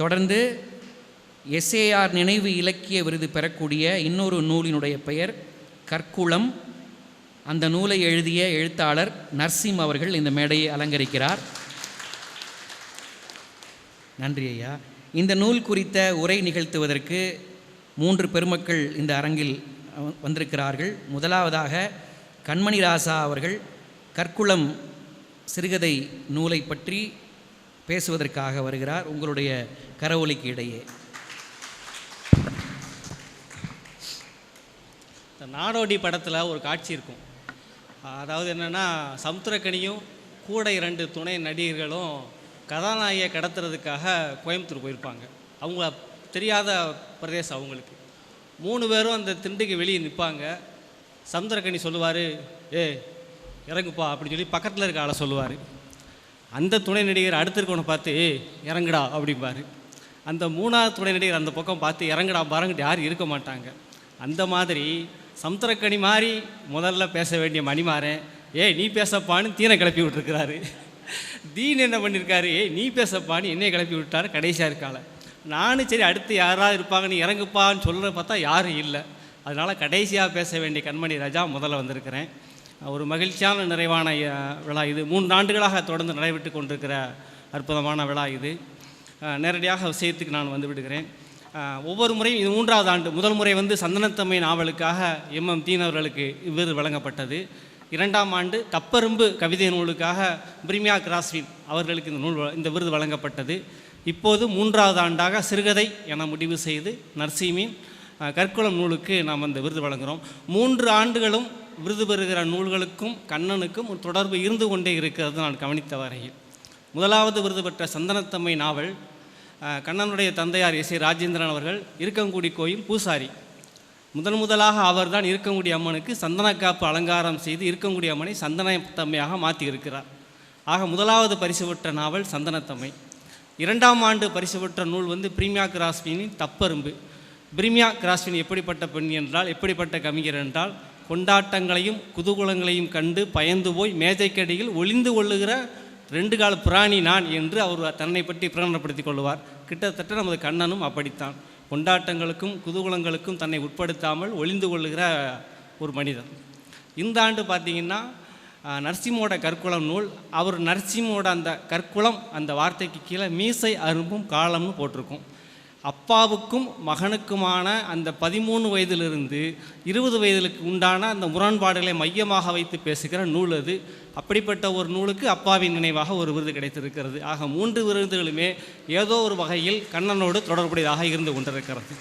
தொடர்ந்து எஸ்ஏஆர் நினைவு இலக்கிய விருது பெறக்கூடிய இன்னொரு நூலினுடைய பெயர் கற்குளம். அந்த நூலை எழுதிய எழுத்தாளர் நர்சிம் அவர்கள் இந்த மேடையை அலங்கரிக்கிறார். நன்றி ஐயா. இந்த நூல் குறித்த உரை நிகழ்த்துவதற்கு மூன்று பெருமக்கள் இந்த அரங்கில் வந்திருக்கிறார்கள். முதலாவதாக கண்மணி ராசா அவர்கள் கற்குளம் சிறுகதை நூலை பற்றி பேசுவதற்காக வருகிறார் உங்களுடைய கரவொலிக்கு இடையே. இந்த நாடோடி படத்தில் ஒரு காட்சி இருக்கும். அதாவது என்னென்னா சமுத்திரக்கனியும் கூட இரண்டு துணை நடிகர்களும் கதாநாயகியை கடத்துறதுக்காக கோயம்புத்தூர் போயிருப்பாங்க. அவங்க தெரியாத பிரதேசம் அவங்களுக்கு. மூணு பேரும் அந்த திண்டுக்கு வெளியே நிற்பாங்க சமுத்திரக்கனி சொல்லுவார் ஏ இறங்குப்பா அப்படின்னு சொல்லி பக்கத்தில் இருக்க ஆளை சொல்லுவார். அந்த துணை நடிகர் அடுத்திருக்கவனை பார்த்து இறங்குடா அப்படிம்பாரு. அந்த மூணாவது துணை நடிகர் அந்த பக்கம் பார்த்து இறங்குடா பாருங்கிட்டு யாரும் இருக்க மாட்டாங்க. அந்த மாதிரி சமுத்திரக்கனி மாதிரி முதல்ல பேச வேண்டிய மணிமாறன் ஏய் நீ பேசப்பான்னு தீனை கிளப்பி விட்டுருக்கிறாரு. தீன் என்ன பண்ணியிருக்காரு ஏய் நீ பேசப்பான்னு என்னைய கிளப்பி விட்டாரு கடைசியாக இருக்கால. நானும் சரி அடுத்து யாராவது இருப்பாங்கன்னு இறங்குப்பான்னு சொல்கிற பார்த்தா யாரும் இல்லை. அதனால் கடைசியாக பேச வேண்டிய கண்மணி ராஜா முதல்ல வந்திருக்கிறேன். ஒரு மகிழ்ச்சியான நிறைவான விழா இது. மூன்று ஆண்டுகளாக தொடர்ந்து நடைபெற்று கொண்டிருக்கிற அற்புதமான விழா இது. நேரடியாக விஷயத்துக்கு நான் வந்து விடுகிறேன். ஒவ்வொரு முறையும் இது மூன்றாவது ஆண்டு. முதல் முறை வந்து சந்தனத்தம்மை நாவலுக்காக எம்எம் தீன் அவர்களுக்கு இவ்விருது வழங்கப்பட்டது. இரண்டாம் ஆண்டு தப்பரும்பு கவிதை நூலுக்காக பிரிமியா கிராஸ்வின் அவர்களுக்கு இந்த நூல் இந்த விருது வழங்கப்பட்டது. இப்போது மூன்றாவது ஆண்டாக சிறுகதை என முடிவு செய்து நர்சீமின் கற்குளம் நூலுக்கு நாம் அந்த விருது வழங்குகிறோம் மூன்று ஆண்டுகளும் விருது பெறுகிற நூல்களுக்கும் கண்ணனுக்கும் ஒரு தொடர்பு இருந்து கொண்டே இருக்கிறது நான் கவனித்த வரையில். முதலாவது விருது பெற்ற சந்தனத்தம்மை நாவல் கண்ணனுடைய தந்தையார் எஸ் ஏ ராஜேந்திரன் அவர்கள் இருக்கங்குடி கோயில் பூசாரி. முதன் முதலாக அவர்தான் இருக்கங்குடி அம்மனுக்கு சந்தனக்காப்பு அலங்காரம் செய்து இருக்கங்குடி அம்மனை சந்தனத்தம்மையாக மாற்றி இருக்கிறார் ஆக முதலாவது பரிசு பெற்ற நாவல் சந்தனத்தம்மை. இரண்டாம் ஆண்டு பரிசு பெற்ற நூல் வந்து பிரீமியா கிராஸ்வினின் தப்பரும்பு. பிரீமியா கிராஸ்வின் எப்படிப்பட்ட பெண் என்றால் எப்படிப்பட்ட கவிஞர் என்றால் கொண்டாட்டங்களையும் குதூகூலங்களையும் கண்டு பயந்து போய் மேஜைக்கடியில் ஒளிந்து கொள்ளுகிற ரெண்டு கால பிராணி நான் என்று அவர் தன்னை பற்றி பிரகடனப்படுத்திக் கொள்வார் கிட்டத்தட்ட நமது கண்ணனும் அப்படித்தான். கொண்டாட்டங்களுக்கும் குதூகூலங்களுக்கும் தன்னை உட்படுத்தாமல் ஒளிந்து கொள்ளுகிற ஒரு மனிதன். இந்த ஆண்டு பார்த்தீங்கன்னா நரசிம்மோட கற்குளம் நூல். அவர் நரசிம்மோட அந்த கற்குளம் அந்த வார்த்தைக்கு கீழே மீசை அரும்பும் காலம்னு போட்டிருக்கும். அப்பாவுக்கும் மகனுக்குமான அந்த பதிமூணு வயதிலிருந்து இருபது வயதிலுக்கு உண்டான அந்த முரண்பாடுகளை மையமாக வைத்து பேசுகிற நூல் அது. அப்படிப்பட்ட ஒரு நூலுக்கு அப்பாவின் நினைவாக ஒரு விருது கிடைத்திருக்கிறது. ஆக மூன்று விருதுகளுமே ஏதோ ஒரு வகையில் கண்ணனோடு தொடர்புடையதாக இருந்து கொண்டிருக்கிறது.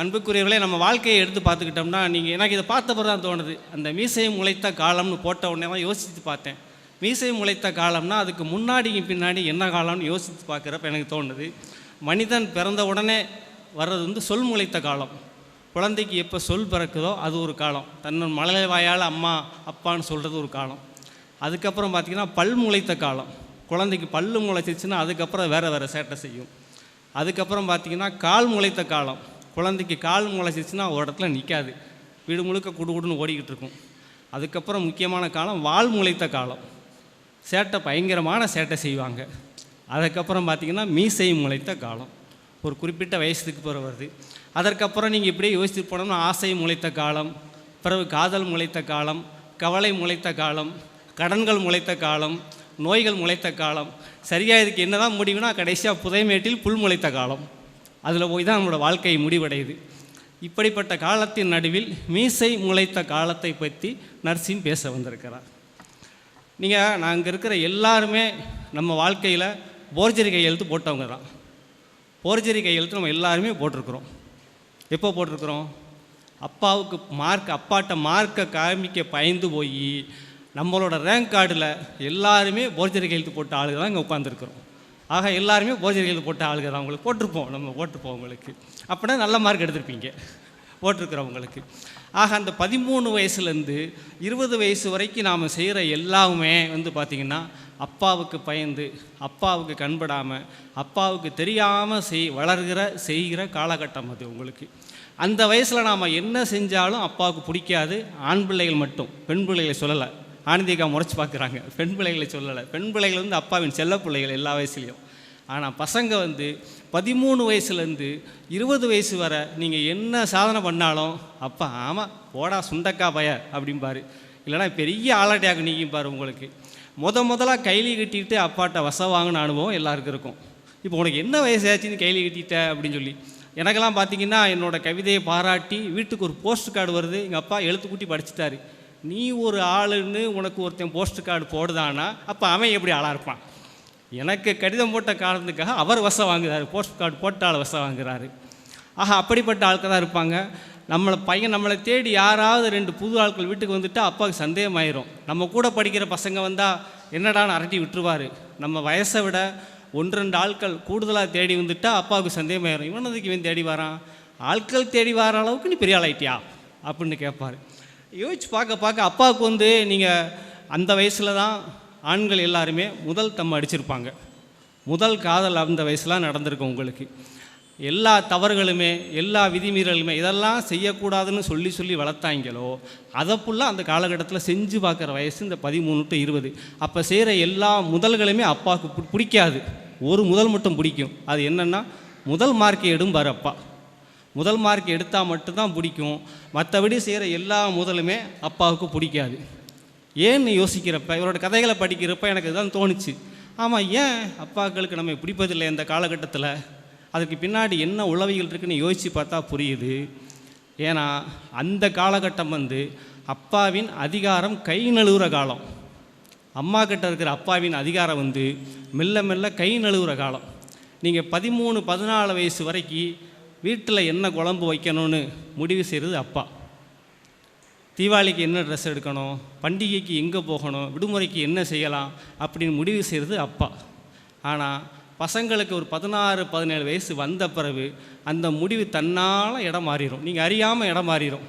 அன்புக்குரியவர்களே நம்ம வாழ்க்கையை எடுத்து பார்த்துக்கிட்டோம்னா நீங்கள் எனக்கு இதை பார்த்த தான் தோணுது. அந்த மீசையும் முளைத்த காலம்னு போட்ட உடனே தான் யோசித்து பார்த்தேன். மீசையும் முளைத்த காலம்னா அதுக்கு முன்னாடியும் பின்னாடி என்ன காலம்னு யோசித்து பார்க்குறப்ப எனக்கு தோணுது. மனிதன் பிறந்த உடனே வர்றது வந்து சொல் முளைத்த காலம். குழந்தைக்கு எப்போ சொல் பிறக்குதோ அது ஒரு காலம். தன்னன் மழலை வாயால் அம்மா அப்பான்னு சொல்கிறது ஒரு காலம். அதுக்கப்புறம் பார்த்திங்கன்னா பல் முளைத்த காலம். குழந்தைக்கு பல் முளைச்சிச்சுன்னா அதுக்கப்புறம் வேறு வேறு சேட்டை செய்யும். அதுக்கப்புறம் பார்த்திங்கன்னா கால் முளைத்த காலம். குழந்தைக்கு கால் முளைச்சிச்சுன்னா ஒரு இடத்துல நிற்காது வீடு முழுக்க குடு குடுன்னு ஓடிக்கிட்டு இருக்கும். அதுக்கப்புறம் முக்கியமான காலம் வால் முளைத்த காலம். சேட்டை பயங்கரமான சேட்டை செய்வாங்க. அதுக்கப்புறம் பார்த்திங்கன்னா மீசை முளைத்த காலம். ஒரு குறிப்பிட்ட வயசுக்கு பிறகு வருது. அதற்கப்புறம் நீங்கள் இப்படியே யோசித்து போனோம்னா ஆசை முளைத்த காலம் பிறகு காதல் முளைத்த காலம் கவலை முளைத்த காலம் கடன்கள் முளைத்த காலம் நோய்கள் முளைத்த காலம். சரியாக இதுக்கு என்னதான் முடிவுனா கடைசியாக புதைமேட்டில் புல் முளைத்த காலம். அதில் போய் தான் நம்மளோட வாழ்க்கை முடிவடையுது. இப்படிப்பட்ட காலத்தின் நடுவில் மீசை முளைத்த காலத்தை பற்றி நர்சிங் பேச வந்திருக்கிறார். நீங்கள் நான் இருக்கிற எல்லாருமே நம்ம வாழ்க்கையில் போர்ஜரி கையெழுத்து போட்டவங்க தான். போர்ஜரி கையெழுத்து நம்ம எல்லாருமே போட்டிருக்கிறோம். எப்போ போட்டிருக்கிறோம்? அப்பாவுக்கு மார்க் அப்பாட்ட மார்க்கை காமிக்க பயந்து போய் நம்மளோட ரேங்க் கார்டில் எல்லாருமே போர்ஜரி கையெழுத்து போட்ட ஆளுங்க தான் இங்கே உட்காந்துருக்குறோம் ஆக எல்லாருமே போர்ஜரி கையெழுத்து போட்ட ஆளுங்க தான். உங்களுக்கு போட்டிருப்போம். நம்ம போட்டிருப்போம் உங்களுக்கு அப்படின்னா நல்ல மார்க் எடுத்திருப்பீங்க. போட்டிருக்கிறவங்களுக்கு. ஆக அந்த பதிமூணு வயசுலேருந்து இருபது வயசு வரைக்கும் நாம் செய்கிற எல்லாமே வந்து பார்த்திங்கன்னா அப்பாவுக்கு பயந்து அப்பாவுக்கு கண்படாமல் அப்பாவுக்கு தெரியாமல் செய் வளர்கிற செய்கிற காலகட்டம் அது உங்களுக்கு. அந்த வயசில் நாம் என்ன செஞ்சாலும் அப்பாவுக்கு பிடிக்காது ஆண் பிள்ளைகள் மட்டும். பெண் பிள்ளைகளை சொல்லலை. ஆனந்திகா முறைச்சி பார்க்குறாங்க. பெண் பிள்ளைகளை சொல்லலை. பெண் பிள்ளைகள் வந்து அப்பாவின் செல்ல பிள்ளைகள் எல்லா வயசுலேயும். ஆனால் பசங்க வந்து பதிமூணு வயசுலேருந்து இருபது வயசு வரை நீங்கள் என்ன சாதனை பண்ணாலும் அப்பா ஆமாம் போடா சுண்டக்கா பய அப்படிம்பாரு. இல்லைன்னா பெரிய ஆளாட்டியாக நீங்கிப்பார் உங்களுக்கு. முத முதலாக கைலி கட்டிட்டு அப்பாட்ட வச வாங்கின அனுபவம் எல்லாருக்கும் இருக்கும். இப்போ உனக்கு என்ன வயசாச்சுன்னு கைலி கட்டிட்ட அப்படின்னு சொல்லி. எனக்கெல்லாம் பார்த்தீங்கன்னா என்னோட கவிதையை பாராட்டி வீட்டுக்கு ஒரு போஸ்ட் கார்டு வருது. எங்கள் அப்பா எழுத்துக்கூட்டி படிச்சுட்டாரு. நீ ஒரு ஆளுன்னு உனக்கு ஒருத்தன் போஸ்ட் கார்டு போடுதானா அப்போ அவன் எப்படி ஆளாக இருப்பான்? எனக்கு கடிதம் போட்ட காரணத்துக்காக அவர் வசம் வாங்குறாரு. போஸ்ட் கார்டு போட்ட ஆள் வசம் வாங்குறாரு. ஆஹா அப்படிப்பட்ட ஆட்கள் தான் இருப்பாங்க. நம்மளை பையன் நம்மளை தேடி யாராவது ரெண்டு புது ஆட்கள் வீட்டுக்கு வந்துட்டால் அப்பாவுக்கு சந்தேகம் ஆயிரும் நம்ம கூட படிக்கிற பசங்க வந்தால் என்னடான்னு அரட்டி விட்டுருவார். நம்ம வயசை விட ஒன்று ரெண்டு ஆட்கள் கூடுதலாக தேடி வந்துட்டால் அப்பாவுக்கு சந்தேகமாயிரும். இவன் அதுக்கு இவன் தேடி வரான்? ஆட்கள் தேடி வர அளவுக்கு நீ பெரிய ஆளாயிட்டியா? அப்படின்னு கேட்பார். யோசிச்சு பார்க்க பார்க்க அப்பாவுக்கு வந்து நீங்கள் அந்த வயசில் தான் ஆண்கள் எல்லாருமே முதல் தம்மை அடிச்சிருப்பாங்க. முதல் காதல் அந்த வயசுலாம் நடந்திருக்கு உங்களுக்கு. எல்லா தவறுகளுமே எல்லா விதிமீறலுமே இதெல்லாம் செய்யக்கூடாதுன்னு சொல்லி சொல்லி வளர்த்தாங்களோ அதை ஃபுல்லாக அந்த காலகட்டத்தில் செஞ்சு பார்க்குற வயசு இந்த பதிமூணு டு இருபது. அப்போ செய்கிற எல்லா முதல்களுமே அப்பாவுக்கு பிடிக்காது. ஒரு முதல் மட்டும் பிடிக்கும். அது என்னென்னா முதல் மார்க் எடும்பார் அப்பா. முதல் மார்க் எடுத்தால் மட்டும்தான் பிடிக்கும். மற்றபடி செய்கிற எல்லா முதலுமே அப்பாவுக்கு பிடிக்காது. ஏன்னு யோசிக்கிறப்ப இவரோட கதைகளை படிக்கிறப்ப எனக்கு இதுதான் தோணுச்சு. ஆமாம் ஏன் அப்பாக்களுக்கு நம்ம பிடிப்பதில்லை இந்த காலகட்டத்தில்? அதுக்கு பின்னாடி என்ன உளவிகள் இருக்குன்னு யோசித்து பார்த்தா புரியுது. ஏன்னா அந்த காலகட்டம் வந்து அப்பாவின் அதிகாரம் கை நழுவுற காலம். அம்மா கிட்ட இருக்கிற அப்பாவின் அதிகாரம் வந்து மெல்ல மெல்ல கை நழுவுற காலம். நீங்கள் பதிமூணு பதினாலு வயசு வரைக்கும் வீட்டில் என்ன குழம்பு வைக்கணும்னு முடிவு செய்கிறது அப்பா. தீபாவளிக்கு என்ன ட்ரெஸ் எடுக்கணும்? பண்டிகைக்கு எங்கே போகணும்? விடுமுறைக்கு என்ன செய்யலாம்? அப்படின்னு முடிவு செய்கிறது அப்பா. ஆனால் பசங்களுக்கு ஒரு பதினாறு பதினேழு வயசு வந்த பிறகு அந்த முடிவு தன்னால் இடம் மாறிடும் நீங்கள் அறியாமல் இடம் மாறிடும்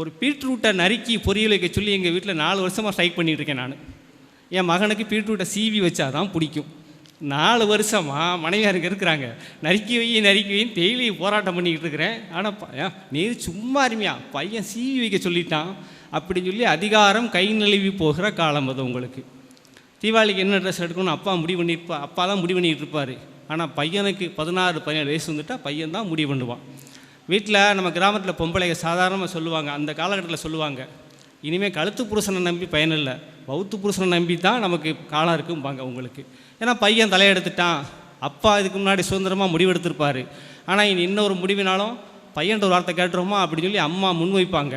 ஒரு பீட்ரூட்டை நறுக்கி பொரியல் வைக்க சொல்லி எங்கள் வீட்டில் நாலு வருஷமாக ஸ்ட்ரைக் பண்ணிகிட்டு இருக்கேன் நான். என் மகனுக்கு பீட்ரூட்டை சீவி வச்சா தான் பிடிக்கும். நாலு வருஷமாக மனைவியாருக்கு இருக்கிறாங்க. நறுக்கி வை நறுக்கி வைன்னு டெய்லி போராட்டம் பண்ணிக்கிட்டு இருக்கிறேன். ஆனால் நீ சும்மா அருமையா பையன் சீவி வைக்க சொல்லிட்டான். அப்படின்னு சொல்லி அதிகாரம் கை நழுவி போகிற காலம் அது உங்களுக்கு. தீபாவளிக்கு என்ன ட்ரெஸ் எடுக்கணும்னு அப்பா முடிவு பண்ணியிருப்பா அப்பா தான் முடிவு பண்ணிகிட்டு இருப்பார். ஆனால் பையனுக்கு பதினாறு பதினேழு வயசு வந்துட்டால் பையன் தான் முடிவு பண்ணுவான். வீட்டில் நம்ம கிராமத்தில் பொம்பளைங்க சாதாரணமாக சொல்லுவாங்க அந்த காலகட்டத்தில் சொல்லுவாங்க இனிமேல் கழுத்து புருஷனை நம்பி பயன் இல்லை புருஷனை நம்பி தான் நமக்கு காலம் இருக்கும்பாங்க உங்களுக்கு. ஏன்னா பையன் தலையெடுத்துட்டான் அப்பா இதுக்கு முன்னாடி சுதந்திரமாக முடிவெடுத்திருப்பார். ஆனால் இனி இன்னொரு முடிவினாலும் பையன்ற ஒரு வார்த்தை கேட்டுருமா அப்படின்னு சொல்லி அம்மா முன்வைப்பாங்க.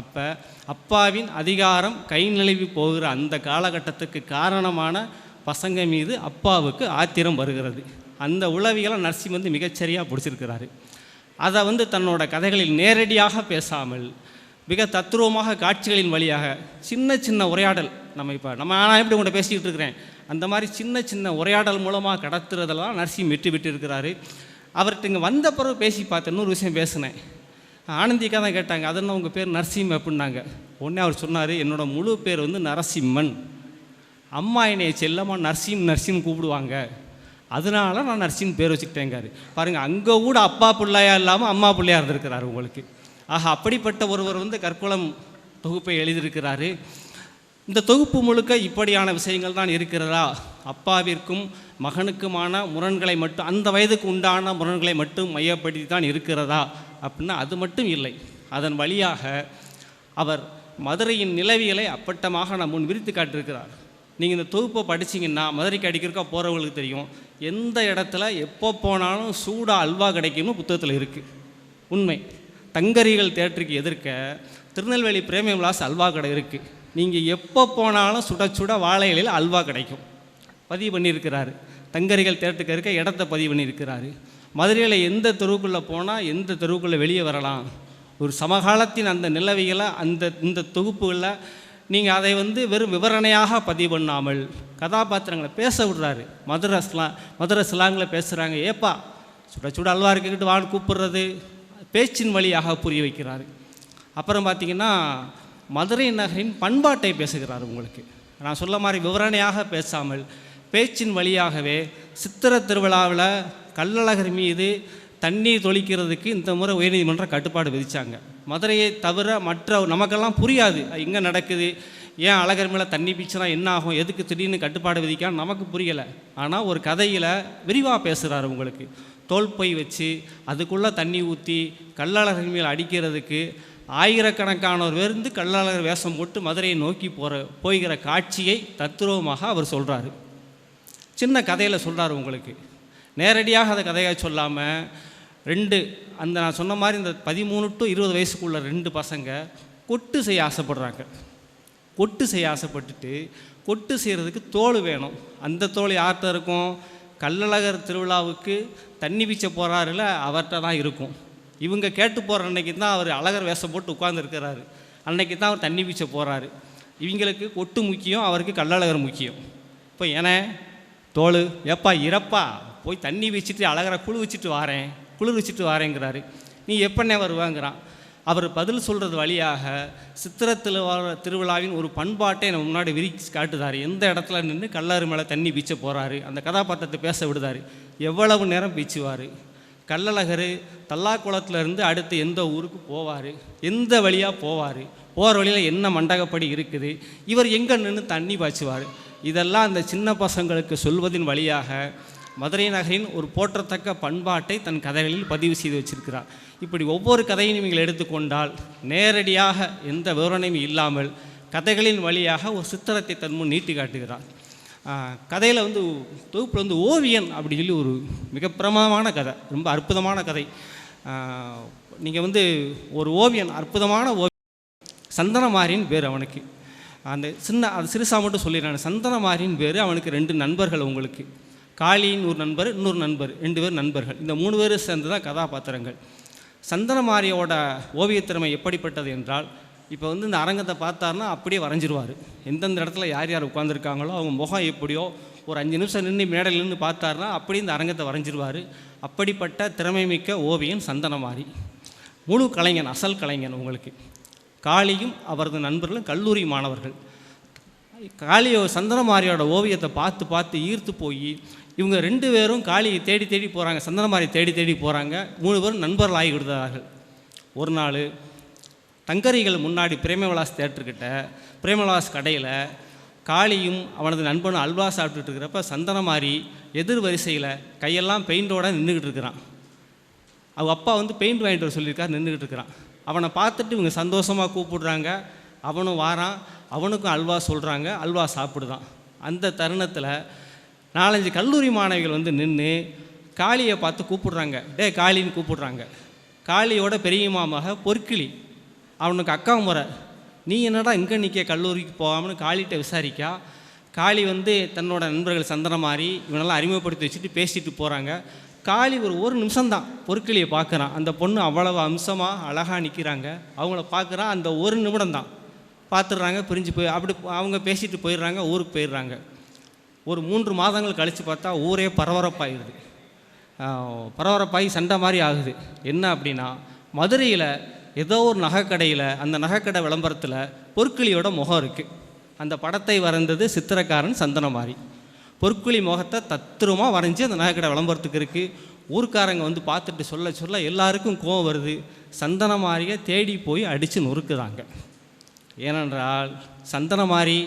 அப்போ அப்பாவின் அதிகாரம் கை நழுவி போகிற அந்த காலகட்டத்துக்கு காரணமான பசங்க மீது அப்பாவுக்கு ஆத்திரம் வருகிறது. அந்த உளவியலை நரசிம் வந்து மிகச்சரியாக பிடிச்சிருக்கிறாரு. அதை வந்து தன்னோட கதைகளில் நேரடியாக பேசாமல் மிக தத்ரூபமாக காட்சிகளின் வழியாக சின்ன சின்ன உரையாடல் நம்ம இப்போ நம்ம நான் எப்படி உங்கள்கிட்ட பேசிக்கிட்டு இருக்கிறேன்? அந்த மாதிரி சின்ன சின்ன உரையாடல் மூலமாக கடத்துறதெல்லாம் நரசிம் விட்டு விட்டு இருக்கிறாரு அவர்கிட்ட இங்கே வந்த பிறகு பேசி பார்த்தேன் ஒரு விஷயம் பேசினேன். ஆனந்திக்கா தான் கேட்டாங்க. அது உங்கள் பேர் நரசிம்ம அப்படின்னாங்க. உடனே அவர் சொன்னார் என்னோட முழு பேர் வந்து நரசிம்மன். அம்மா என்னை செல்லமாக நர்சிம் நர்சின்னு கூப்பிடுவாங்க. அதனால நான் நர்சின்னு பேர் வச்சுக்கிட்டேங்காரு பாருங்கள் அங்கே கூட அப்பா பிள்ளையா இல்லாமல் அம்மா பிள்ளையாக இருந்திருக்கிறார் உங்களுக்கு. ஆக அப்படிப்பட்ட ஒருவர் வந்து கற்குளம் தொகுப்பை எழுதியிருக்கிறாரு. இந்த தொகுப்பு முழுக்க இப்படியான விஷயங்கள் தான் இருக்கிறதா? அப்பாவிற்கும் மகனுக்குமான முரண்களை மட்டும் அந்த வயதுக்கு உண்டான முரண்களை மட்டும் மையப்படுத்தி தான் இருக்கிறதா? அப்படின்னா அது மட்டும் இல்லை. அதன் வழியாக அவர் மதுரையின் நிலவியலை அப்பட்டமாக நம் முன் விரித்து காட்டியிருக்கிறார். நீங்கள் இந்த தொகுப்பை படிச்சிங்கன்னா மதுரைக்கு அடிக்கிறக்கா போகிறவங்களுக்கு தெரியும் எந்த இடத்துல எப்போ போனாலும் சூடாக அல்வா கிடைக்கும்னு புத்தகத்தில் இருக்குது உண்மை. தங்கரிகள் தேட்டருக்கு எதிர்க்க திருநெல்வேலி பிரேமியம் விலாஸ் அல்வா கடை இருக்குது நீங்கள் எப்போ போனாலும் சுட சுட வாழை இலையில் அல்வா கிடைக்கும். பதிவு பண்ணியிருக்கிறாரு. தங்கரிகள் தேட்டருக்கு இருக்க இடத்த பதிவு பண்ணியிருக்கிறாரு. மதுரையில் எந்த தெருவுக்குள்ளே போனால் எந்த தெருவுக்குள்ளே வெளியே வரலாம். ஒரு சமகாலத்தின் அந்த நிலவிகளை அந்த இந்த தொகுப்புகளில் நீங்கள் அதை வந்து வெறும் விவரணையாக பதிவு பண்ணாமல் கதாபாத்திரங்களை பேச விடுறாரு. மதுரை ஸ்லா மதுரை ஸ்லாங்கில் பேசுகிறாங்க ஏப்பா சுட சுட அல்வா இருக்கிட்டு வான்னு கூப்பிடுறது. பேச்சின் வழியாக புரிய வைக்கிறாரு. அப்புறம் பார்த்தீங்கன்னா மதுரை நகரின் பண்பாட்டை பேசுகிறார் உங்களுக்கு. நான் சொல்ல மாதிரி விவரணையாக பேசாமல் பேச்சின் வழியாகவே சித்திர திருவிழாவில் கள்ளழகர் மீது தண்ணீர் தொளிக்கிறதுக்கு இந்த முறை உயர்நீதிமன்றம் கட்டுப்பாடு விதித்தாங்க மதுரையை தவிர மற்ற நமக்கெல்லாம் புரியாது. எங்கே நடக்குது. ஏன் அழகர் மேலே தண்ணி பீச்சுனா என்ன ஆகும்? எதுக்கு திடீர்னு கட்டுப்பாடு விதிக்கான்னு நமக்கு புரியலை. ஆனால் ஒரு கதையில் விரிவாக பேசுகிறாரு உங்களுக்கு. தோல் பை வச்சு அதுக்குள்ளே தண்ணி ஊற்றி கள்ளழகர் மேல் அடிக்கிறதுக்கு ஆயிரக்கணக்கானோர் இருந்து கள்ளழகர் வேஷம் போட்டு மதுரையை நோக்கி போகிற போய்கிற காட்சியை தத்துருவமாக அவர் சொல்கிறாரு சின்ன கதையில் சொல்கிறார் உங்களுக்கு. நேரடியாக அந்த கதையை சொல்லாமல் ரெண்டு அந்த நான் சொன்ன மாதிரி இந்த பதிமூணு டு இருபது வயசுக்குள்ள ரெண்டு பசங்க கொட்டு செய்ய ஆசைப்படுறாங்க. கொட்டு செய்ய ஆசைப்பட்டுட்டு கொட்டு செய்கிறதுக்கு தோல் வேணும். அந்த தோல் யார்கிட்ட இருக்கும்? கள்ளழகர் திருவிழாவுக்கு தண்ணி வீச்ச போகிறாருல அவர்கிட்ட தான் இருக்கும். இவங்க கேட்டு போகிற அன்னைக்கு தான் அவர் அழகர் வேஷம் போட்டு உட்காந்துருக்கிறாரு அன்னைக்கு தான் அவர் தண்ணி வீச்ச போகிறாரு இவங்களுக்கு கொட்டு முக்கியம் அவருக்கு கள்ளழகர் முக்கியம். இப்போ ஏனே தோல் ஏப்பா இறப்பா போய் தண்ணி வச்சுட்டு அழகரை குழு வச்சுட்டு வாரேன் குளிர் வச்சுட்டு வாரேங்கிறாரு. நீ எப்பண்ணே வருவாங்கிறான். அவர் பதில் சொல்கிறது வழியாக சித்திர திருவா- திருவிழாவின் ஒரு பண்பாட்டை நம்ம முன்னாடி விரிச்சு காட்டுதார். எந்த இடத்துல நின்று கல்லாறு மேலே தண்ணி பீச்ச போகிறாரு அந்த கதாபாத்திரத்தை பேச விடுதார். எவ்வளவு நேரம் பீச்சுவார்? கள்ளழகர் தல்லாக்குளத்துலேருந்து அடுத்து எந்த ஊருக்கு போவார்? எந்த வழியாக போவார்? போகிற வழியில் என்ன மண்டகப்படி இருக்குது? இவர் எங்கே நின்று தண்ணி பாய்ச்சுவார்? இதெல்லாம் அந்த சின்ன பசங்களுக்கு சொல்வதின் வழியாக மதுரை நகரின் ஒரு போற்றத்தக்க பண்பாட்டை தன் கதைகளில் பதிவு செய்து வச்சிருக்கிறார். இப்படி ஒவ்வொரு கதையும் நீங்கள் எடுத்துக்கொண்டால் நேரடியாக எந்த விவரணையும் இல்லாமல் கதைகளின் வழியாக ஒரு சித்திரத்தை தன் முன் நீட்டி காட்டுகிறார். கதையில் வந்து தொகுப்பில் வந்து ஓவியன் அப்படி சொல்லி ஒரு மிக பிரமாதமான கதை ரொம்ப அற்புதமான கதை. நீங்கள் வந்து ஒரு ஓவியன் அற்புதமான ஓவியன். சந்தனமாரின் பேர் அவனுக்கு. அந்த சின்ன அது சிறுசா மட்டும் சொல்லிடுறான். சந்தனமாரின் பேர் அவனுக்கு ரெண்டு நண்பர்கள் உங்களுக்கு. காளியின் ஒரு நண்பர் இன்னொரு நண்பர் ரெண்டு பேர் நண்பர்கள். இந்த மூணு பேர் சேர்ந்து தான் கதாபாத்திரங்கள். சந்தனமாரியோட ஓவியத் திறமை எப்படிப்பட்டது என்றால் இப்போ வந்து இந்த அரங்கத்தை பார்த்தாருன்னா அப்படியே வரைஞ்சிருவார். எந்தெந்த இடத்துல யார் யார் உட்காந்துருக்காங்களோ அவங்க முகம் எப்படியோ ஒரு அஞ்சு நிமிஷம் நின்று மேடையில் நின்று பார்த்தாருன்னா அப்படியே இந்த அரங்கத்தை வரைஞ்சிருவார். அப்படிப்பட்ட திறமை மிக்க ஓவியன் சந்தனமாரி. முழு கலைஞன் அசல் கலைஞன் உங்களுக்கு. காளியும் அவரது நண்பர்களும் கல்லூரி மாணவர்கள். காளியோ சந்தனமாரியோட ஓவியத்தை பார்த்து பார்த்து ஈர்த்து போய் இவங்க ரெண்டு பேரும் காளியை தேடி தேடி போகிறாங்க சந்தனமாரி தேடி தேடி போகிறாங்க மூணு பேரும் நண்பர்கள் ஆகி ஒரு நாள் தங்கரிகள் முன்னாடி பிரேமவிலாஸ் தேட்டர்கிட்ட பிரேமவிலாஸ் கடையில் காளியும் அவனது நண்பனும் அல்வா சாப்பிட்டுட்டு இருக்கிறப்ப சந்தனமாரி எதிர் வரிசையில் கையெல்லாம் பெயிண்டோட நின்றுக்கிட்டு இருக்கிறான். அவங்க அப்பா வந்து பெயிண்ட் வாங்கிட்டு வர சொல்லியிருக்காரு நின்றுக்கிட்டு இருக்கிறான். அவனை பார்த்துட்டு இவங்க சந்தோஷமாக கூப்பிடுறாங்க. அவனும் வாரான். அவனுக்கும் அல்வா சொல்கிறாங்க அல்வா சாப்பிடுதான். அந்த தருணத்தில் நாலஞ்சு கல்லூரி மாணவிகள் வந்து நின்று காளியை பார்த்து கூப்பிடுறாங்க. டே காளின்னு கூப்பிடுறாங்க. காளியோட பெரிய மாமாக பொற்கிளி. அவனுக்கு அக்கா முறை நீ என்னடா இங்கே நிற்க கல்லூரிக்கு போகாமனு காளிகிட்ட விசாரிக்கா. காளி வந்து தன்னோட நண்பர்கள் சந்தனமாரி இவனெல்லாம் அறிமுகப்படுத்தி வச்சுட்டு பேசிட்டு போகிறாங்க காளி ஒரு ஒரு நிமிஷம்தான் பொற்கிளியை பார்க்குறான் அந்த பொண்ணு அவ்வளவு அம்சமாக அழகாக நிற்கிறாங்க அவங்கள பார்க்குறான் அந்த ஒரு நிமிடம் தான் பார்த்துடுறாங்க பிரிஞ்சு போய் அப்படி அவங்க பேசிட்டு போயிடுறாங்க ஊருக்கு போயிடுறாங்க. ஒரு மூன்று மாதங்கள் கழித்து பார்த்தா ஊரே பரபரப்பாகிடுது பரபரப்பாகி சண்டை மாதிரி ஆகுது. என்ன அப்படின்னா மதுரையில் ஏதோ ஒரு நகைக்கடையில் அந்த நகைக்கடை விளம்பரத்தில் பொற்கிளியோட முகம் இருக்குது அந்த படத்தை வரைந்தது சித்திரக்காரன் சந்தனமாரி. பொற்குழி முகத்தை தத்துரமாக வரைஞ்சி அந்த நகைக்கடை விளம்பரத்துக்கு இருக்குது ஊர்க்காரங்க வந்து பார்த்துட்டு சொல்ல சொல்ல எல்லாருக்கும் கோவம் வருது. சந்தனமாரியை தேடி போய் அடித்து நொறுக்குறாங்க. ஏனென்றால் சந்தனமாரி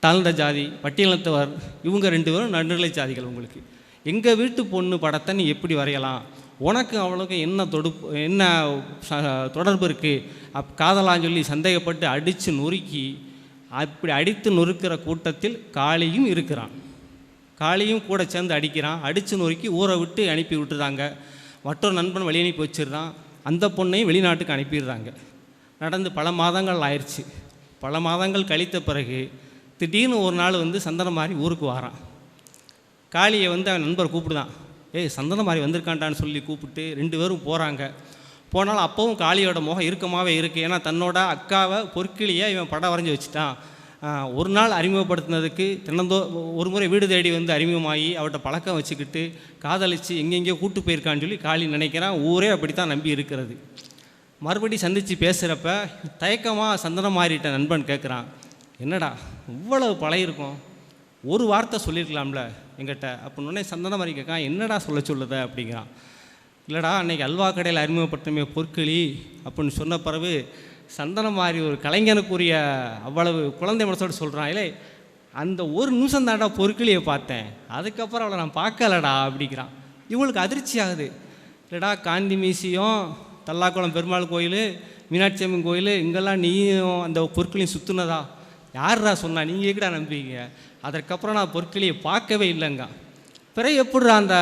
தாழ்ந்த ஜாதி பட்டியலத்தவர் இவங்க ரெண்டு பேரும் நடுநிலை ஜாதிகள் உங்களுக்கு. எங்கள் வீட்டு பொண்ணு படத்தை நீ எப்படி வரையலாம்? உனக்கு அவளுக்கு என்ன தொடுப்பு என்ன தொடர்பு இருக்குது அப் காதலான்னு சொல்லி சந்தேகப்பட்டு அடித்து நொறுக்கி அப்படி அடித்து நொறுக்கிற கூட்டத்தில் காளியும் இருக்கிறான். காளியும் கூட சேர்ந்து அடிக்கிறான். அடித்து நொறுக்கி ஊரை விட்டு அனுப்பி விட்டுறாங்க. மற்றொரு நண்பன் வழி அனுப்பி வச்சிடுறான். அந்த பொண்ணையும் வெளிநாட்டுக்கு அனுப்பிடுறாங்க. நடந்து பல மாதங்கள் ஆயிடுச்சு. பல மாதங்கள் கழித்த பிறகு திடீர்னு ஒரு நாள் வந்து சந்தனம் மாதிரி ஊருக்கு வாரான். காளியை வந்து அவன் நண்பர் கூப்பிடுதான். ஏய் சந்தனம் மாதிரி வந்திருக்கான்டான்னு சொல்லி கூப்பிட்டு ரெண்டு பேரும் போகிறாங்க போனாலும் அப்பவும் காளியோட முகம் இறுக்கமாகவே இருக்குது ஏன்னா தன்னோட அக்காவை பொற்கிளியாக இவன் படம் வரைஞ்சி வச்சுட்டான். ஒரு நாள் அறிமுகப்படுத்தினதுக்கு தினந்தோ ஒரு முறை வீடு தேடி வந்து அறிமுகமாகி அவட்ட பழக்கம் வச்சுக்கிட்டு காதலிச்சு எங்கெங்கேயோ கூட்டு போயிருக்கான்னு சொல்லி காளி நினைக்கிறான். ஊரே அப்படி தான் நம்பி இருக்கிறது. மறுபடி சந்தித்து பேசுகிறப்ப தயக்கமாக சந்தனம் மாறிட்ட நண்பன் கேட்குறான் என்னடா இவ்வளவு பழையிருக்கும் ஒரு வார்த்தை சொல்லியிருக்கலாம்ல எங்கிட்ட அப்படின்னே சந்தன மாதிரி கேட்கான் என்னடா சொல்ல சொல்லுத? அப்படிங்கிறான். இல்லைடா அன்னைக்கு அல்வா கடையில் அறிமுகப்படுத்தமே பொற்களி. அப்படின்னு சொன்ன பிறகு சந்தனம் மாதிரி ஒரு கலைஞனுக்குரிய அவ்வளவு குழந்தை மனசோடு சொல்கிறான் இல்லை அந்த ஒரு நிமிஷம் தாண்டா பொருட்களையே பார்த்தேன். அதுக்கப்புறம் அவளை நான் பார்க்கலடா அப்படிங்கிறான். இவங்களுக்கு அதிர்ச்சி ஆகுது. இல்லைடா காந்தி மியூசியம் தல்லாக்குளம் பெருமாள் கோயில் மீனாட்சி அம்மன் கோயில் இங்கெல்லாம் நீயும் அந்த பொருட்களையும் சுற்றுனதா யார்ரா சொன்னா? நீங்கள் எங்கடா நம்புவீங்க அதற்கப்புறம் நான் பொற்கிளியை பார்க்கவே இல்லைங்க. பிறகு எப்படி அந்த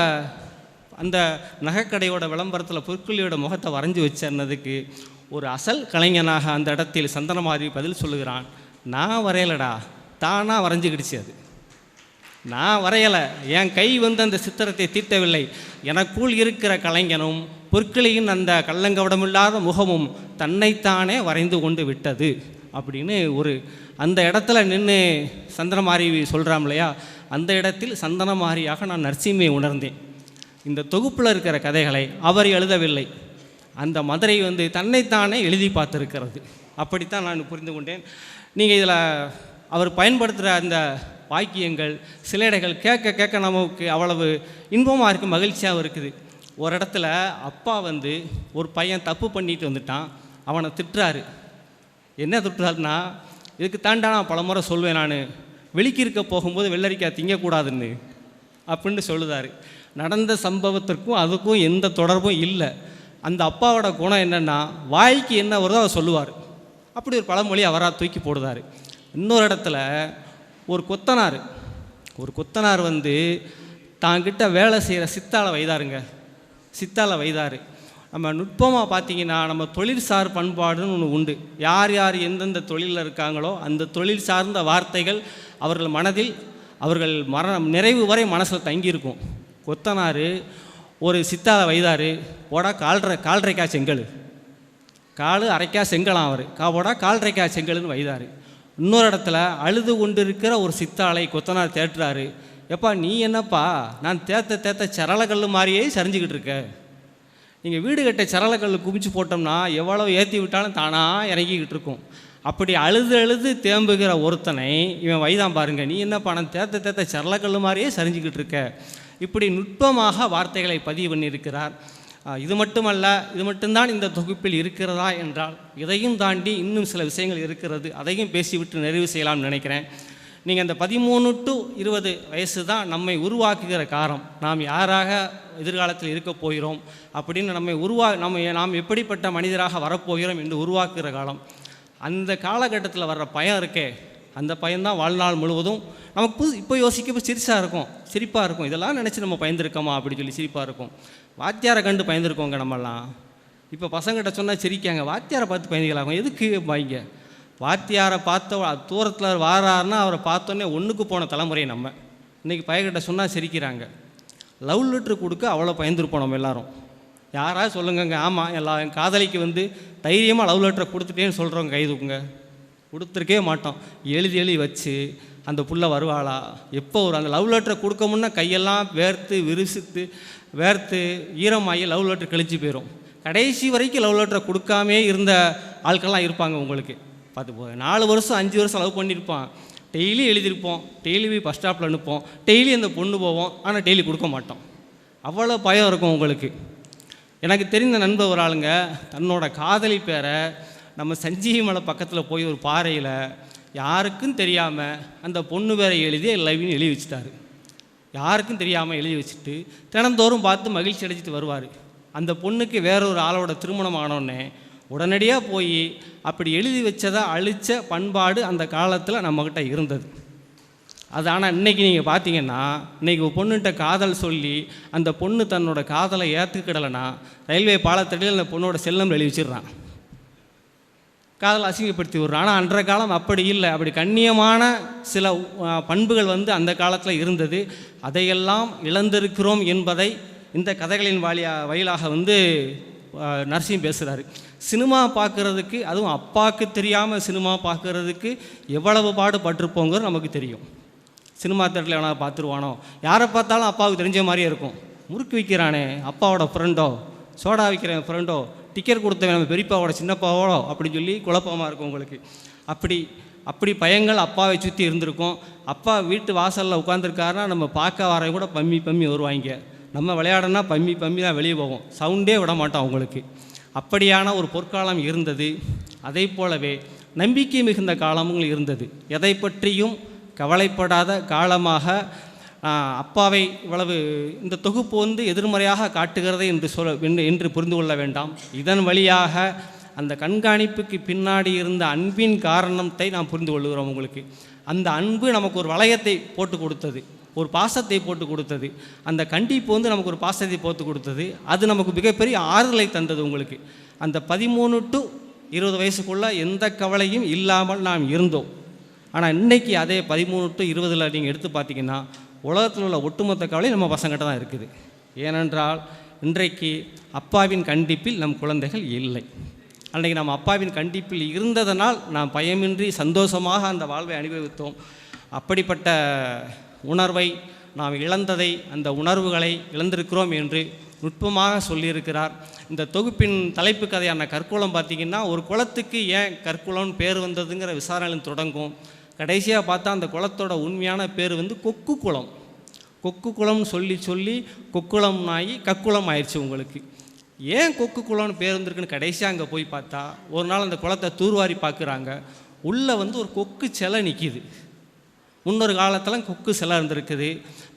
அந்த நகைக்கடையோட விளம்பரத்தில் பொற்கிளியோட முகத்தை வரைஞ்சி வச்சேன்னதுக்கு ஒரு அசல் கலைஞனாக அந்த இடத்தில் சந்தனமாரி பதில் சொல்லுகிறான். நான் வரையலடா தானாக வரைஞ்சிக்கிடுச்சு அது. நான் வரையலை என் கை வந்து அந்த சித்திரத்தை தீட்டவில்லை. எனக்குள் இருக்கிற கலைஞனும் பொற்கிளியின் அந்த கள்ளங்கவடமில்லாத முகமும் தன்னைத்தானே வரைந்து கொண்டு விட்டது. அப்படின்னு ஒரு அந்த இடத்துல நின்று சந்தனமாரி சொல்கிறாம் இல்லையா அந்த இடத்தில் சந்தனமாரியாக நான் நரசிம்மையை உணர்ந்தேன். இந்த தொகுப்பில் இருக்கிற கதைகளை அவர் எழுதவில்லை. அந்த மதுரை வந்து தன்னைத்தானே எழுதி பார்த்துருக்கிறது. அப்படித்தான் நான் புரிந்து கொண்டேன். நீங்கள் இதில் அவர் பயன்படுத்துகிற அந்த வாக்கியங்கள் சிலேடைகள் கேட்க கேட்க நமக்கு அவ்வளவு இன்பமாக இருக்குது மகிழ்ச்சியாகவும் இருக்குது. ஒரு இடத்துல அப்பா வந்து ஒரு பையன் தப்பு பண்ணிட்டு வந்துட்டான். அவனை திட்டுறாரு. என்ன திட்டுறாருன்னா இதுக்கு தாண்டா நான் பல முறை சொல்வேன் நான். வெளிக்கிருக்க போகும்போது வெள்ளரிக்காய் திங்கக்கூடாதுன்னு அப்படின்னு சொல்லுதாரு. நடந்த சம்பவத்திற்கும் அதுக்கும் எந்த தொடர்பும் இல்லை. அந்த அப்பாவோட குணம் என்னென்னா வாய்க்கு என்ன வருதோ அதை சொல்லுவார். அப்படி ஒரு பழமொழி அவராக தூக்கி போடுதார். இன்னொரு இடத்துல ஒரு கொத்தனார். ஒரு கொத்தனார் வந்து தாங்கிட்ட வேலை செய்கிற சித்தாளை வைதாருங்க. சித்தாளை வைதார். நம்ம நுட்பமாக பார்த்தீங்கன்னா நம்ம தொழில்சார் பண்பாடுன்னு ஒன்று உண்டு. யார் யார் எந்தெந்த தொழிலில் இருக்காங்களோ அந்த தொழில் சார்ந்த வார்த்தைகள் அவர்கள் மனதில் அவர்கள் மரணம் நிறைவு வரை மனசில் தங்கியிருக்கும். கொத்தனார் ஒரு சித்தாளை வைதார் போடா கால்ற கால்ரைக்கா செங்கல். காலு அரைக்கா செங்கலாம் அவர். கா போடா கால்ரைக்கா செங்கல்னு வைதார் இன்னொரு இடத்துல அழுது கொண்டிருக்கிற ஒரு சித்தாளை கொத்தனார் தேட்டுறாரு எப்பா நீ என்னப்பா? நான் தேத்த தேத்த சரளக்கல் மாதிரியே சரிஞ்சுக்கிட்டு இருக்க. நீங்கள் வீடு கட்ட சரளக்கல் குமிச்சு போட்டோம்னா எவ்வளோ ஏற்றி விட்டாலும் தானாக இறங்கிக்கிட்டு இருக்கும். அப்படி அழுது அழுது தேம்புகிற ஒருத்தனை இவன் வயதான் பாருங்க நீ என்ன பணம் தேத்த தேத்த சரளக்கல் மாதிரியே சரிஞ்சுக்கிட்டு இருக்க. இப்படி நுட்பமாக வார்த்தைகளை பதிவு பண்ணியிருக்கிறார். இது மட்டுமல்ல இது மட்டும்தான் இந்த தொகுப்பில் இருக்கிறதா என்றால் இதையும் தாண்டி இன்னும் சில விஷயங்கள் இருக்கிறது அதையும் பேசிவிட்டு நிறைவு செய்யலாம்னு நினைக்கிறேன். நீங்கள் அந்த பதிமூணு டு இருபது வயசு தான் நம்மை உருவாக்குகிற காரம். நாம் யாராக எதிர்காலத்தில் இருக்க போகிறோம் அப்படின்னு நம்மை உருவா நம்ம நாம் எப்படிப்பட்ட மனிதராக வரப்போகிறோம் என்று உருவாக்குகிற காலம். அந்த காலகட்டத்தில் வர்ற பயம் இருக்கே. அந்த பயன்தான் வாழ்நாள் முழுவதும் நமக்கு புது இப்போ யோசிக்கப்போ சிரிசாக இருக்கும். சிரிப்பாக இருக்கும். இதெல்லாம் நினச்சி நம்ம பயந்துருக்கோமா அப்படின்னு சொல்லி சிரிப்பாக இருக்கும். வாத்தியாரை கண்டு பயந்துருக்கோங்க நம்மலாம் இப்போ பசங்கிட்ட சொன்னால் சிரிக்காங்க. வாத்தியாரை பார்த்து பயந்துக்கலாகும் எதுக்கு வாங்க வாத்தியாரை பார்த்த தூரத்தில் வாராருன்னா அவரை பார்த்தோன்னே ஒன்றுக்கு போன தலைமுறை நம்ம. இன்றைக்கி பையன்கிட்ட சொன்னால் சிரிக்கிறாங்க. லவ் லெட்ரு கொடுக்க அவ்வளோ பயந்துருப்போம் நம்ம எல்லோரும். யாராவது சொல்லுங்கங்க. ஆமாம் எல்லா என் காதலிக்கு வந்து தைரியமாக லவ் லெட்டரை கொடுத்துட்டேன்னு சொல்கிறவங்க கை தூக்குங்க. கொடுத்துருக்கவே மாட்டோம். எழுதி எழுதி வச்சு அந்த புள்ள வருவாளா? எப்போ வரும் அந்த லவ் லெட்டரை கொடுக்க முன்னே கையெல்லாம் வேர்த்து விரிசித்து வேர்த்து ஈரமாகி லவ் லெட்டர் கழிச்சு போயிடும் கடைசி வரைக்கும் லவ் லெட்டரை கொடுக்காமே இருந்த ஆட்கள்லாம் இருப்பாங்க உங்களுக்கு. பார்த்து போ நாலு வருஷம் அஞ்சு வருஷம் லவ் பண்ணியிருப்பான் டெய்லி எழுதியிருப்போம் டெய்லி போய் பஸ் ஸ்டாப்பில் அனுப்போம் டெய்லி அந்த பொண்ணு போவோம். ஆனால் டெய்லி கொடுக்க மாட்டோம். அவ்வளோ பயம் இருக்கும் உங்களுக்கு. எனக்கு தெரிந்த நண்பர் ஒரு ஆளுங்க தன்னோட காதலி பேரை நம்ம சஞ்சீவி மலை பக்கத்தில் போய் ஒரு பாறையில் யாருக்கும் தெரியாமல் அந்த பொண்ணு பேரை எழுதி லவ்னு எழுதி வச்சுட்டாரு. யாருக்கும் தெரியாமல் எழுதி வச்சுட்டு தினந்தோறும் பார்த்து மகிழ்ச்சி அடைச்சிட்டு வருவார். அந்த பொண்ணுக்கு வேற ஒரு ஆளோட திருமணம் ஆனோடனே உடனடியாக போய் அப்படி எழுதி வச்சதை அழிச்ச பண்பாடு அந்த காலத்தில் நம்மக்கிட்ட இருந்தது. அது ஆனால் இன்னைக்கு நீங்கள் பார்த்தீங்கன்னா இன்னைக்கு பொண்ணுகிட்ட காதல் சொல்லி அந்த பொண்ணு தன்னோட காதலை ஏற்றுக்கிடலைன்னா ரயில்வே பாலத்தடியில் அந்த பொண்ணோட செல்லம் எழுதி வச்சிடுறான். காதலை அசிங்கப்படுத்தி விடுறான். ஆனால் அன்றைய காலம் அப்படி இல்லை. அப்படி கண்ணியமான சில பண்புகள் வந்து அந்த காலத்தில் இருந்தது. அதையெல்லாம் இழந்திருக்கிறோம் என்பதை இந்த கதைகளின் வாலியா வழியாக வந்து அஹ், நரசிம் பேசுகிறாரு சினிமா பார்க்குறதுக்கு அதுவும் அப்பாவுக்கு தெரியாமல் சினிமா பார்க்குறதுக்கு எவ்வளவு பாடுபட்டிருப்போங்கிறது நமக்கு தெரியும். சினிமா தேட்டரில் எவனா பார்த்துருவானோ? யாரை பார்த்தாலும் அப்பாவுக்கு தெரிஞ்ச மாதிரியே இருக்கும். முறுக்கு விற்கிறானே அப்பாவோட ஃப்ரெண்டோ சோடா விற்கிறேன் ஃப்ரெண்டோ டிக்கெட் கொடுத்தவன் நம்ம பெரியப்பாவோட சின்னப்பாவோட? அப்படின்னு சொல்லி குழப்பமாக இருக்கும் உங்களுக்கு. அப்படி அப்படி பயங்கள் அப்பாவை சுற்றி இருந்திருக்கும். அப்பா வீட்டு வாசலில் உட்காந்துருக்காருன்னா நம்ம பார்க்க வரவங்க கூட பம்மி பம்மி வருவாங்க. நம்ம விளையாடனா பம்மி பம்மி தான் வெளியே போவோம் சவுண்டே விட மாட்டோம் அவங்களுக்கு அப்படியான ஒரு பொற்காலம் இருந்தது. அதை போலவே நம்பிக்கை மிகுந்த காலமும் இருந்தது. எதை பற்றியும் கவலைப்படாத காலமாக அப்பாவை இவ்வளவு இந்த தொகுப்பு வந்து எதிர்மறையாக காட்டுகிறது என்று சொல்ல என்று- என்று புரிந்து கொள்ள வேண்டாம். இதன் வழியாக அந்த கண்காணிப்புக்கு பின்னாடி இருந்த அன்பின் காரணத்தை நாம் புரிந்து கொள்கிறோம் உங்களுக்கு. அந்த அன்பு நமக்கு ஒரு வளையத்தை போட்டு கொடுத்தது. ஒரு பாசத்தை போட்டு கொடுத்தது. அந்த கண்டிப்பு வந்து நமக்கு ஒரு பாசத்தை போட்டு கொடுத்தது. அது நமக்கு மிகப்பெரிய ஆறுதலை தந்தது உங்களுக்கு. அந்த பதிமூணு டு இருபது வயசுக்குள்ளே எந்த கவலையும் இல்லாமல் நாம் இருந்தோம். ஆனால் இன்றைக்கி அதே பதிமூணு டு இருபதில் நீங்கள் எடுத்து பார்த்தீங்கன்னா உலகத்தில் உள்ள ஒட்டுமொத்த கவலை நம்ம பசங்கிட்ட தான் இருக்குது. ஏனென்றால் இன்றைக்கு அப்பாவின் கண்டிப்பில் நம் குழந்தைகள் இல்லை. அன்றைக்கு நம்ம அப்பாவின் கண்டிப்பில் இருந்ததனால் நாம் பயமின்றி சந்தோஷமாக அந்த வாழ்வை அனுபவித்தோம். அப்படிப்பட்ட உணர்வை நாம் இழந்ததை அந்த உணர்வுகளை இழந்திருக்கிறோம் என்று நுட்பமாக சொல்லியிருக்கிறார். இந்த தொகுப்பின் தலைப்பு கதையான கற்குளம் பார்த்திங்கன்னா ஒரு குளத்துக்கு ஏன் கற்குளம்னு பேர் வந்ததுங்கிற விசாரணையில் தொடங்கும். கடைசியாக பார்த்தா அந்த குளத்தோட உண்மையான பேர் வந்து கொக்கு குளம். கொக்கு குளம்னு சொல்லி சொல்லி கொக்குளம் ஆகி கக்குளம் ஆயிடுச்சு உங்களுக்கு. ஏன் கொக்கு குளம்னு பேர் வந்திருக்குன்னு கடைசியாக அங்கே போய் பார்த்தா ஒரு நாள் அந்த குளத்தை தூர்வாரி பார்க்குறாங்க. உள்ளே வந்து ஒரு கொக்கு சிலை நிற்கிது முன்னொரு காலத்தில் கொக்கு சிலை இருந்திருக்குது.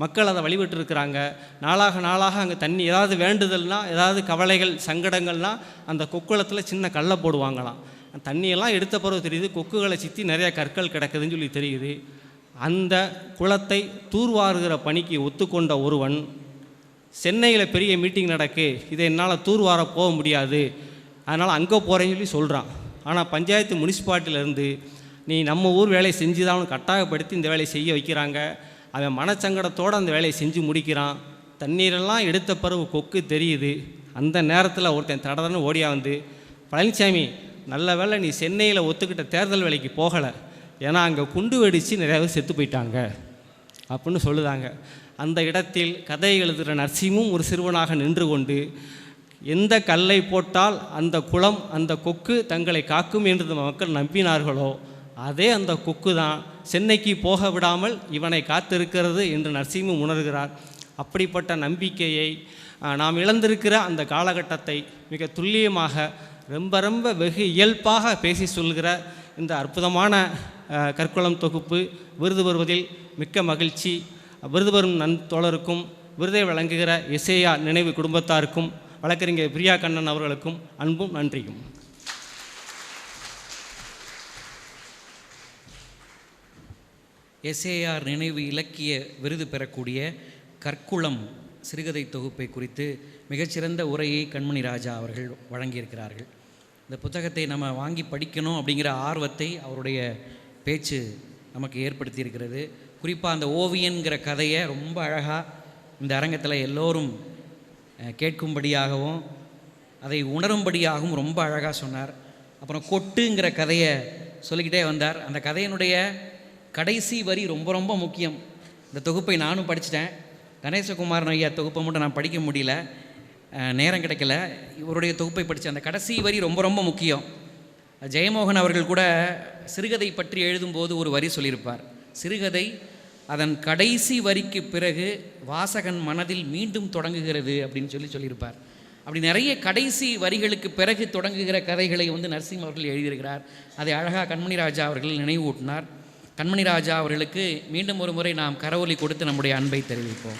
மக்கள் அதை வழிபட்டுருக்குறாங்க. நாளாக நாளாக அங்கே தண்ணி ஏதாவது வேண்டுதல்னால் ஏதாவது கவலைகள் சங்கடங்கள்னால் அந்த கொக்குளத்தில் சின்ன கல்லை போடுவாங்களாம். தண்ணியெல்லாம் எடுத்த பிறகு தெரியுது கொக்குகளை சுற்றி நிறையா கற்கள் கிடக்குதுன்னு சொல்லி தெரியுது. அந்த குளத்தை தூர்வாருகிற பணிக்கு ஒத்துக்கொண்ட ஒருவன் சென்னையில் பெரிய மீட்டிங் நடக்கு. இதை என்னால் தூர்வார போக முடியாது. அதனால் அங்கே போகிறேன்னு சொல்லி சொல்கிறான் ஆனால் பஞ்சாயத்து முனிசிபாலிட்டியிலேருந்து நீ நம்ம ஊர் வேலையை செஞ்சு தான் கட்டாயப்படுத்தி இந்த வேலையை செய்ய வைக்கிறாங்க. அவன் மனச்சங்கடத்தோடு அந்த வேலையை செஞ்சு முடிக்கிறான். தண்ணீரெல்லாம் எடுத்த பிறகு கொக்கு தெரியுது. அந்த நேரத்தில் ஒருத்தன் தடதன்னு ஓடியா வந்து பழனிசாமி நல்ல வேளை நீ சென்னையில் ஒத்துக்கிட்ட தேர்தல் வேலைக்கு போகலை. ஏன்னா அங்கே குண்டு வெடித்து நிறையா பேர் செத்து போயிட்டாங்க. அப்படின்னு சொல்லுதாங்க. அந்த இடத்தில் கதை எழுதுகிற நரசிம்மும் ஒரு சிறுவனாக நின்று கொண்டு எந்த கல்லை போட்டால் அந்த குளம் அந்த கொக்கு தங்களை காக்கும் என்று மக்கள் நம்பினார்களோ அதே அந்த கொக்கு தான் சென்னைக்கு போக விடாமல் இவனை காத்திருக்கிறது என்று நரசிம்மம் உணர்கிறார். அப்படிப்பட்ட நம்பிக்கையை நாம் இழந்திருக்கிற அந்த காலகட்டத்தை மிக துல்லியமாக ரொம்ப ரொம்ப வெகு இயல்பாக பேசி சொல்கிற இந்த அற்புதமான கற்குளம் தொகுப்பு விருது பெறுவதில் மிக்க மகிழ்ச்சி. விருது பெறும் நன் தோழருக்கும் விருதை வழங்குகிற இசையா நினைவு குடும்பத்தாருக்கும் வழக்கறிஞர் பிரியா கண்ணன் அவர்களுக்கும் அன்பும் நன்றியும். எஸ்ஏஆர் நினைவு இலக்கிய விருது பெறக்கூடிய கற்குளம் சிறுகதை தொகுப்பை குறித்து மிகச்சிறந்த உரையை கண்மணி ராஜா அவர்கள் வழங்கியிருக்கிறார்கள். இந்த புத்தகத்தை நம்ம வாங்கி படிக்கணும் அப்படிங்கிற ஆர்வத்தை அவருடைய பேச்சு நமக்கு ஏற்படுத்தியிருக்கிறது. குறிப்பாக அந்த ஓவியன்கிற கதையை ரொம்ப அழகாக இந்த அரங்கத்தில் எல்லோரும் கேட்கும்படியாகவும் அதை உணரும்படியாகவும் ரொம்ப அழகாக சொன்னார். அப்புறம் கொட்டுங்கிற கதையை சொல்லிக்கிட்டே வந்தார். அந்த கதையினுடைய கடைசி வரி ரொம்ப ரொம்ப முக்கியம். இந்த தொகுப்பை நானும் படிச்சிட்டேன். கணேசகுமாரன் ஐயா தொகுப்பை மட்டும் நான் படிக்க முடியல. நேரம் கிடைக்கல. இவருடைய தொகுப்பை படித்தேன் அந்த கடைசி வரி ரொம்ப ரொம்ப முக்கியம். ஜெயமோகன் அவர்கள் கூட சிறுகதை பற்றி எழுதும்போது ஒரு வரி சொல்லியிருப்பார். சிறுகதை அதன் கடைசி வரிக்கு பிறகு வாசகன் மனதில் மீண்டும் தொடங்குகிறது அப்படின்னு சொல்லி சொல்லியிருப்பார். அப்படி நிறைய கடைசி வரிகளுக்கு பிறகு தொடங்குகிற கதைகளை வந்து நரசிம்ம அவர்கள் எழுதியிருக்கிறார். அதை அழகாக கண்மணி ராஜா அவர்கள் நினைவூட்டினார். கண்மணி ராஜா அவர்களுக்கு மீண்டும் ஒரு முறை நாம் கரவொலி கொடுத்து நம்முடைய அன்பை தெரிவிப்போம்.